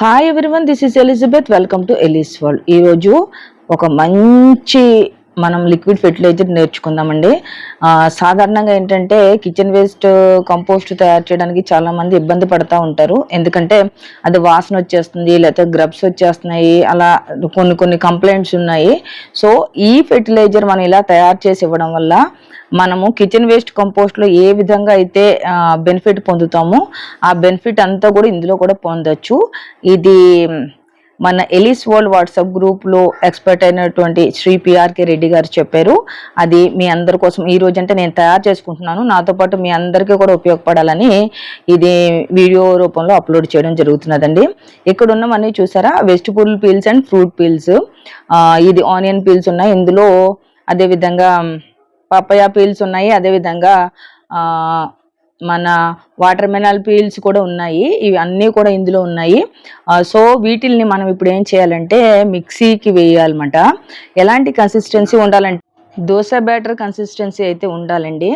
Hi everyone this is Elizabeth welcome to Eli's world ఈరోజు ఒక మంచి మనం లిక్విడ్ ఫెర్టిలైజర్ నేర్చుకుందామండి. సాధారణంగా ఏంటంటే కిచెన్ వేస్ట్ కంపోస్ట్ తయారు చేయడానికి చాలా మంది ఇబ్బంది పడతా ఉంటారు. ఎందుకంటే అది వాసన వచ్చేస్తుంది లేకపోతే గ్రబ్స్ వచ్చేస్తున్నాయి అలా కొన్ని కొన్ని కంప్లైంట్స్ ఉన్నాయి. సో ఈ ఫెర్టిలైజర్ మనం ఇలా తయారు చేసి ఇవ్వడం వల్ల మనము కిచెన్ వేస్ట్ కంపోస్ట్లో ఏ విధంగా అయితే బెనిఫిట్ పొందుతామో ఆ బెనిఫిట్ అంతా కూడా ఇందులో కూడా పొందొచ్చు. ఇది మన ఎలిస్ వరల్డ్ వాట్సాప్ గ్రూప్లో ఎక్స్పర్ట్ అయినటువంటి శ్రీ పిఆర్కే రెడ్డి గారు చెప్పారు. అది మీ అందరి కోసం ఈ రోజు అంటే నేను తయారు చేసుకుంటున్నాను. నాతో పాటు మీ అందరికీ కూడా ఉపయోగపడాలని ఇది వీడియో రూపంలో అప్లోడ్ చేయడం జరుగుతున్నదండి. ఇక్కడ ఉన్నవన్నీ చూసారా? Vegetable peels and fruit peels. ఇది ఆనియన్ పీల్స్ ఉన్నాయి. ఇందులో అదేవిధంగా పప్పయా పీల్స్ ఉన్నాయి. అదేవిధంగా మన వాటర్ మెనల్ పీల్స్ కూడా ఉన్నాయి. ఇవి అన్నీ కూడా ఇందులో ఉన్నాయి. సో వీటిల్ని మనం ఇప్పుడు ఏం చేయాలంటే మిక్సీకి వేయాలన్నమాట. ఎలాంటి కన్సిస్టెన్సీ ఉండాలంటే దోశ బ్యాటర్ కన్సిస్టెన్సీ అయితే ఉండాలండి.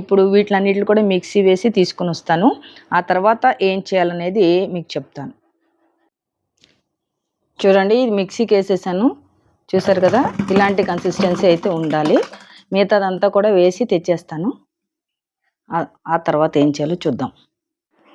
ఇప్పుడు వీటిలన్నిటిని కూడా మిక్సీ వేసి తీసుకొని వస్తాను. ఆ తర్వాత ఏం చేయాలనేది మీకు చెప్తాను. చూడండి ఇది మిక్సీకి వేసేసాను. చూసారు కదా? ఇలాంటి కన్సిస్టెన్సీ అయితే ఉండాలి. మిగతాదంతా కూడా వేసి తెచ్చేస్తాను. ఆ- తర్వాత ఏం చేయాలో చూద్దాం.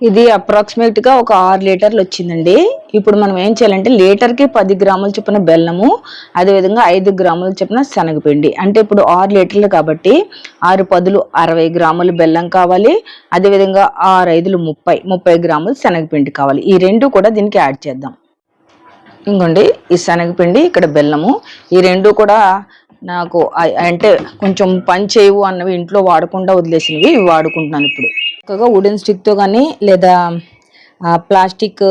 ఇది అప్రాక్సిమేట్గా ఒక ఆరు లీటర్లు వచ్చిందండి. ఇప్పుడు మనం ఏం చేయాలంటే లీటర్కి పది గ్రాములు చొప్పున బెల్లము అదేవిధంగా ఐదు గ్రాముల చొప్పున శనగపిండి. అంటే ఇప్పుడు ఆరు లీటర్లు కాబట్టి ఆరు పదులు అరవై గ్రాములు బెల్లం కావాలి అదేవిధంగా ఆరు ఐదులు ముప్పై ముప్పై గ్రాములు శనగపిండి కావాలి. ఈ రెండు కూడా దీనికి యాడ్ చేద్దాం. ఇంకోండి ఈ శనగపిండి ఇక్కడ బెల్లము ఈ రెండు కూడా నాకు అంటే కొంచెం పని చేయవు అన్నవి ఇంట్లో వాడకుండా వదిలేసినవి ఇవి వాడుకుంటున్నాను ఇప్పుడు. చక్కగా వుడెన్ స్టిక్తో కానీ లేదా ఆ, ప్లాస్టిక్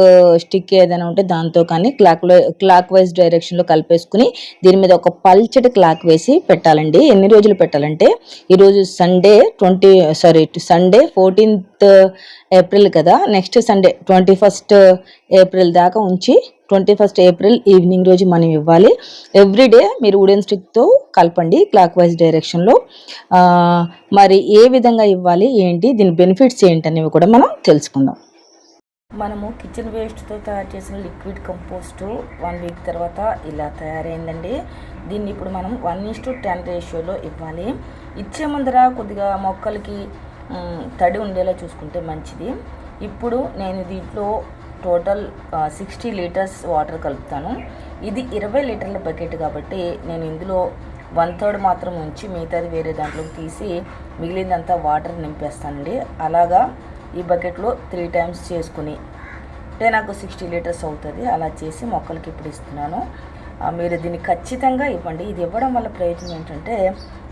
స్టిక్ ఏదైనా ఉంటే దాంతో కానీ క్లాక్ క్లాక్ వైజ్ డైరెక్షన్లో కలిపేసుకుని దీని మీద ఒక పల్చటి క్లాక్ వేసి పెట్టాలండి. ఎన్ని రోజులు పెట్టాలంటే ఈరోజు Sunday twenty sorry Sunday fourteenth April కదా next Sunday twenty first April దాకా ఉంచి ట్వంటీ ఫస్ట్ ఏప్రిల్ ఈవినింగ్ రోజు మనం ఇవ్వాలి. ఎవ్రీడే మీరు వుడెన్ స్టిక్తో కలపండి క్లాక్ వైజ్ డైరెక్షన్లో మరి ఏ విధంగా ఇవ్వాలి ఏంటి దీని బెనిఫిట్స్ ఏంటి అనేవి కూడా మనం తెలుసుకుందాం. మనము కిచెన్ వేస్ట్తో తయారు చేసిన లిక్విడ్ కంపోస్ట్ వన్ వీక్ తర్వాత ఇలా తయారైందండి. దీన్ని ఇప్పుడు మనం వన్ ఇస్ టు టెన్ రేషియోలో ఇవ్వాలి. ఇచ్చే ముందర కొద్దిగా మొక్కలకి తడి ఉండేలా చూసుకుంటే మంచిది. ఇప్పుడు నేను దీంట్లో టోటల్ సిక్స్టీ లీటర్స్ వాటర్ కలుపుతాను. ఇది ఇరవై లీటర్ల బకెట్ కాబట్టి నేను ఇందులో వన్ థర్డ్ మాత్రం ఉంచి మిగతాది వేరే దాంట్లోకి తీసి మిగిలిందంతా వాటర్ నింపేస్తానండి. అలాగా ఈ బకెట్లో త్రీ టైమ్స్ చేసుకుని. అంటే నాకు సిక్స్టీ లీటర్స్ అవుతుంది అలా చేసి మొక్కలకి ఇప్పుడు ఇస్తున్నాను. మీరు దీన్ని ఖచ్చితంగా ఇవ్వండి. ఇది ఇవ్వడం వల్ల ప్రయోజనం ఏంటంటే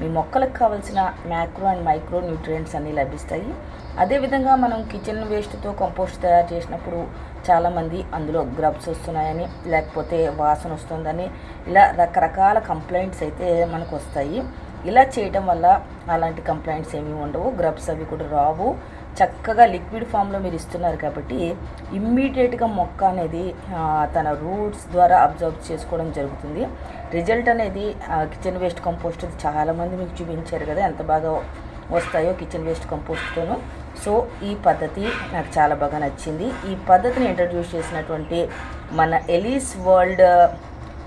మీ మొక్కలకు కావాల్సిన మ్యాక్రో అండ్ మైక్రో న్యూట్రియంట్స్ అన్నీ లభిస్తాయి. అదేవిధంగా మనం కిచెన్ వేస్ట్తో కంపోస్ట్ తయారు చేసినప్పుడు చాలామంది అందులో గ్రబ్స్ వస్తున్నాయని లేకపోతే వాసన వస్తుందని ఇలా రకరకాల కంప్లైంట్స్ అయితే మనకు వస్తాయి. ఇలా చేయటం వల్ల అలాంటి కంప్లైంట్స్ ఏమీ ఉండవు. గ్రబ్స్ అవి కూడా రావు. చక్కగా లిక్విడ్ ఫామ్లో మీరు ఇస్తున్నారు కాబట్టి ఇమ్మీడియట్గా మొక్క అనేది తన రూట్స్ ద్వారా అబ్జర్వ్ చేసుకోవడం జరుగుతుంది. రిజల్ట్ అనేది కిచెన్ వేస్ట్ కంపోస్ట్ చాలామంది మీకు చూపించారు కదా ఎంత బాగా వస్తాయో కిచెన్ వేస్ట్ కంపోస్ట్తోను. సో ఈ పద్ధతి నాకు చాలా బాగా నచ్చింది. ఈ పద్ధతిని ఇంట్రడ్యూస్ చేసినటువంటి మన Eli's world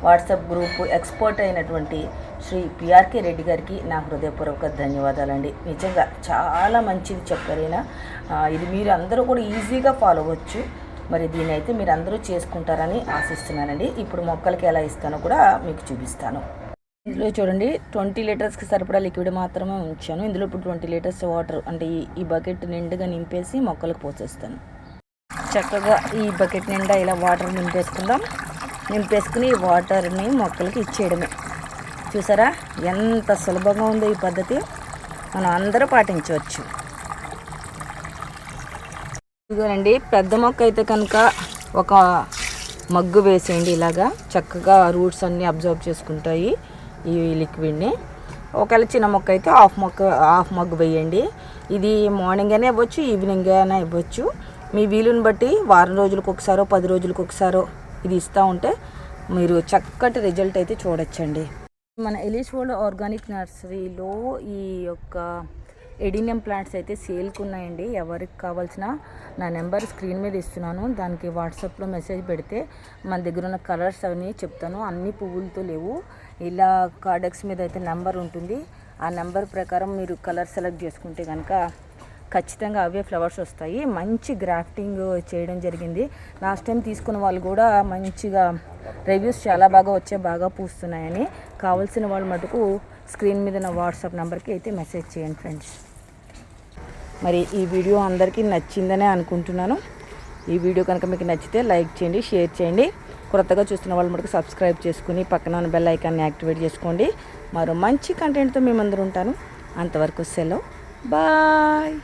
WhatsApp group expert అయినటువంటి శ్రీ పిఆర్కే రెడ్డి గారికి నా హృదయపూర్వక ధన్యవాదాలండి. నిజంగా చాలా మంచిది చెప్పారైనా? ఇది మీరు అందరూ కూడా ఈజీగా ఫాలో అవ్వచ్చు. మరి దీని అయితే మీరు అందరూ చేసుకుంటారని ఆశిస్తున్నానండి. ఇప్పుడు మొక్కలకి ఎలా ఇస్తానో కూడా మీకు చూపిస్తాను. ఇందులో చూడండి ట్వంటీ లీటర్స్కి సరిపడా లిక్విడ్ మాత్రమే ఉంచాను. ఇందులో ఇప్పుడు ట్వంటీ లీటర్స్ వాటర్ అంటే ఈ ఈ బకెట్ నిండుగా నింపేసి మొక్కలకు పోసేస్తాను. చక్కగా ఈ బకెట్ నిండా ఇలా వాటర్ నింపేసుకుందాం. నింపేసుకుని ఈ వాటర్ని మొక్కలకి ఇచ్చేయడమే. చూసారా? ఎంత సులభంగా ఉందో ఈ పద్ధతి. మనం అందరూ పాటించవచ్చు. ఇదిగోనండి పెద్ద మొక్క అయితే కనుక ఒక మగ్గు వేసేయండి ఇలాగా. చక్కగా రూట్స్ అన్నీ అబ్జర్వ్ చేసుకుంటాయి ఈ లిక్విడ్ని. ఒకవేళ చిన్న మొక్క అయితే హాఫ్ మొక్క హాఫ్ మగ్గు వేయండి. ఇది మార్నింగ్ అయినా ఇవ్వచ్చు ఈవినింగ్ అయినా ఇవ్వచ్చు. మీ వీలుని బట్టి వారం రోజులకు ఒకసారో పది రోజులకు ఒకసారో ఇది ఇస్తూ ఉంటే మీరు చక్కటి రిజల్ట్ అయితే చూడొచ్చండి. మన ఎలిష్ వరల్డ్ ఆర్గానిక్ నర్సరీలో ఈ యొక్క ఎడినియం ప్లాంట్స్ అయితే సేల్కి ఉన్నాయండి ఎవరికి కావాల్సిన నా నెంబర్ స్క్రీన్ మీద ఇస్తున్నాను. దానికి వాట్సాప్లో మెసేజ్ పెడితే మన దగ్గర ఉన్న కలర్స్ అవన్నీ చెప్తాను. అన్ని పువ్వులతో లేవు. ఇలా కార్డెక్స్ మీద అయితే నెంబర్ ఉంటుంది. ఆ నెంబర్ ప్రకారం మీరు కలర్ సెలెక్ట్ చేసుకుంటే కనుక ఖచ్చితంగా అవే ఫ్లవర్స్ వస్తాయి. మంచి గ్రాఫ్టింగ్ చేయడం జరిగింది. లాస్ట్ టైం తీసుకున్న వాళ్ళు కూడా మంచిగా రివ్యూస్ చాలా బాగా వచ్చే బాగా పూస్తున్నాయని కావాల్సిన వాళ్ళు మటుకు స్క్రీన్ మీద నా వాట్సాప్ నెంబర్కి అయితే మెసేజ్ చేయండి ఫ్రెండ్స్ మరి ఈ వీడియో అందరికీ నచ్చిందనే అనుకుంటున్నాను. ఈ వీడియో కనుక మీకు నచ్చితే లైక్ చేయండి షేర్ చేయండి. కొత్తగా చూస్తున్న వాళ్ళు మటుకు సబ్స్క్రైబ్ చేసుకుని పక్కన ఉన్న బెల్ ఐకాన్ని యాక్టివేట్ చేసుకోండి. మరో మంచి కంటెంట్తో మేమందరూ ఉంటాను. అంతవరకు సెలవు. బాయ్